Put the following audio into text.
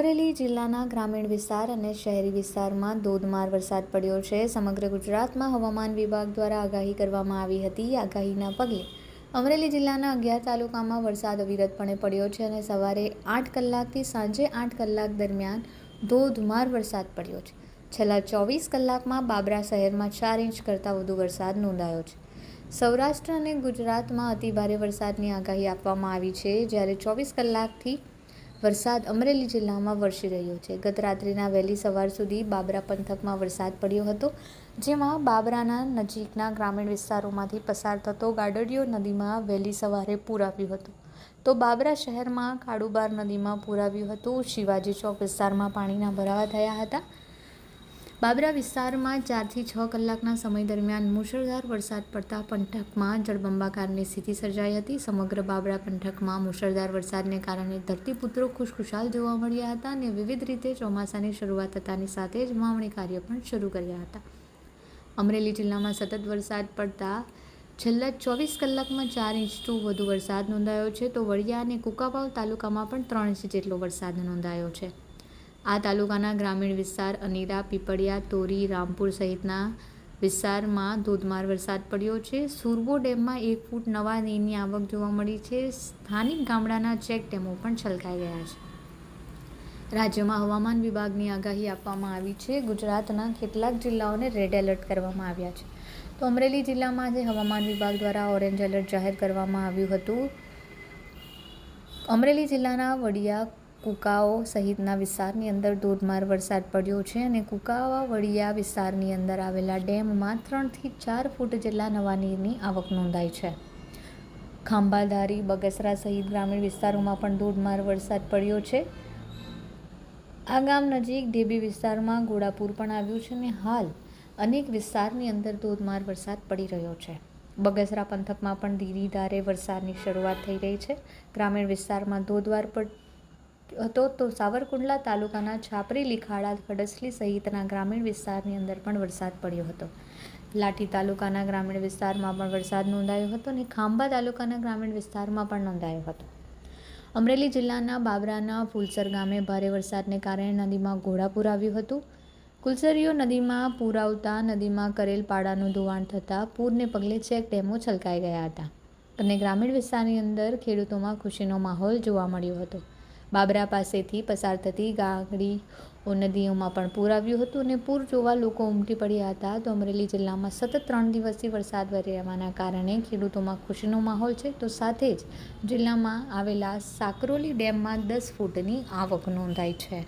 અમરેલી જિલ્લાના ગ્રામીણ વિસ્તાર અને શહેરી વિસ્તારમાં ધોધમાર વરસાદ પડ્યો છે. સમગ્ર ગુજરાતમાં હવામાન વિભાગ દ્વારા આગાહી કરવામાં આવી હતી. આગાહીના પગલે અમરેલી જિલ્લાના અગિયાર તાલુકામાં વરસાદ અવિરતપણે પડ્યો છે અને સવારે આઠ કલાકથી સાંજે આઠ કલાક દરમિયાન ધોધમાર વરસાદ પડ્યો છે. છેલ્લા ચોવીસ કલાકમાં બાબરા શહેરમાં ચાર ઇંચ કરતાં વધુ વરસાદ નોંધાયો છે. સૌરાષ્ટ્ર અને ગુજરાતમાં અતિભારે વરસાદની આગાહી આપવામાં આવી છે. જ્યારે ચોવીસ કલાકથી વરસાદ અમરેલી જિલ્લામાં વરસી રહ્યો છે. ગત રાત્રિના વહેલી સવાર સુધી બાબરા પંથકમાં વરસાદ પડ્યો હતો, જેમાં બાબરાના નજીકના ગ્રામીણ વિસ્તારોમાંથી પસાર થતો ગાડડિયો નદીમાં વહેલી સવારે પૂર આવ્યું હતું. તો બાબરા શહેરમાં કાળુબાર નદીમાં પૂર આવ્યું હતું. શિવાજી ચોક વિસ્તારમાં પાણીના ભરાવા થયા હતા. બાબરા વિસ્તારમાં ચારથી છ કલાકના સમય દરમિયાન મુશળધાર વરસાદ પડતા પંથકમાં જળબંબાકારની સ્થિતિ સર્જાઈ હતી. સમગ્ર બાબરા પંથકમાં મુશળધાર વરસાદને કારણે ધરતીપુત્રો ખુશખુશાલ જોવા મળ્યા હતા અને વિવિધ રીતે ચોમાસાની શરૂઆત થતાની સાથે જ માવણી કાર્ય પણ શરૂ કર્યા હતા. અમરેલી જિલ્લામાં સતત વરસાદ પડતા છેલ્લા ચોવીસ કલાકમાં ચાર ઇંચથી વધુ વરસાદ નોંધાયો છે. તો વડિયા અને કુકાવાવ તાલુકામાં પણ ત્રણ ઇંચ જેટલો વરસાદ નોંધાયો છે. આ તાલુકાના ગ્રામીણ વિસ્તાર અનીરા, પીપળિયા, તોરી, રામપુર સહિતના વિસ્તારમાં ધોધમાર વરસાદ પડ્યો છે. સુરબો ડેમમાં એક ફૂટ નવા નીરની આવક જોવા મળી છે. સ્થાનિક ગામડાના ચેક ડેમો પણ છલકાઈ ગયા છે. રાજ્યમાં હવામાન વિભાગની આગાહી આપવામાં આવી છે. ગુજરાતના કેટલાક જિલ્લાઓને રેડ એલર્ટ કરવામાં આવ્યા છે. તો અમરેલી જિલ્લામાં આજે હવામાન વિભાગ દ્વારા ઓરેન્જ એલર્ટ જાહેર કરવામાં આવ્યું હતું. અમરેલી જિલ્લાના વડિયા કુકાઓ સહિતના વિસ્તારની અંદર ધોધમાર વરસાદ પડ્યો છે અને કુકાવા વડિયા વિસ્તારની અંદર આવેલા ડેમમાં ત્રણથી ચાર ફૂટ જેટલા નવા નીરની આવક નોંધાઈ છે. ખાંભાધારી, બગસરા સહિત ગ્રામીણ વિસ્તારોમાં પણ ધોધમાર વરસાદ પડ્યો છે. આ ગામ નજીક ઢેબી વિસ્તારમાં ઘોડાપુર પણ આવ્યું છે અને હાલ અનેક વિસ્તારની અંદર ધોધમાર વરસાદ પડી રહ્યો છે. બગસરા પંથકમાં પણ ધીરી ધારે વરસાદની શરૂઆત થઈ રહી છે. ગ્રામીણ વિસ્તારમાં ધોધવાર પડ હતો તો સાવરકુંડલા તાલુકાના છાપરી લીખાડા ખડસલી સહિતના ગ્રામીણ વિસ્તારની અંદર પણ વરસાદ પડ્યો હતો. લાઠી તાલુકાના ગ્રામીણ વિસ્તારમાં પણ વરસાદ નોંધાયો હતો અને ખાંભા તાલુકાના ગ્રામીણ વિસ્તારમાં પણ નોંધાયો હતો. અમરેલી જિલ્લાના બાબરાના ફૂલસર ગામે ભારે વરસાદને કારણે નદીમાં ઘોડાપૂર આવ્યું હતું. કુલસરીઓ નદીમાં પૂર આવતા નદીમાં કરેલ પાડાનું ધોવાણ થતાં પૂરને પગલે ચેક ડેમો છલકાઈ ગયા હતા અને ગ્રામીણ વિસ્તારની અંદર ખેડૂતોમાં ખુશીનો માહોલ જોવા મળ્યો હતો. બાબરા પાસેથી પસાર થતી ગાગડીઓ નદીઓમાં પણ પૂર આવ્યું હતું અને પૂર જોવા લોકો ઉમટી પડ્યા હતા. તો અમરેલી જિલ્લામાં સતત ત્રણ દિવસથી વરસાદ રહેવાના કારણે ખેડૂતોમાં ખુશીનો માહોલ છે. તો સાથે જ જિલ્લામાં આવેલા સાકરોલી ડેમમાં દસ ફૂટની આવક નોંધાઈ છે.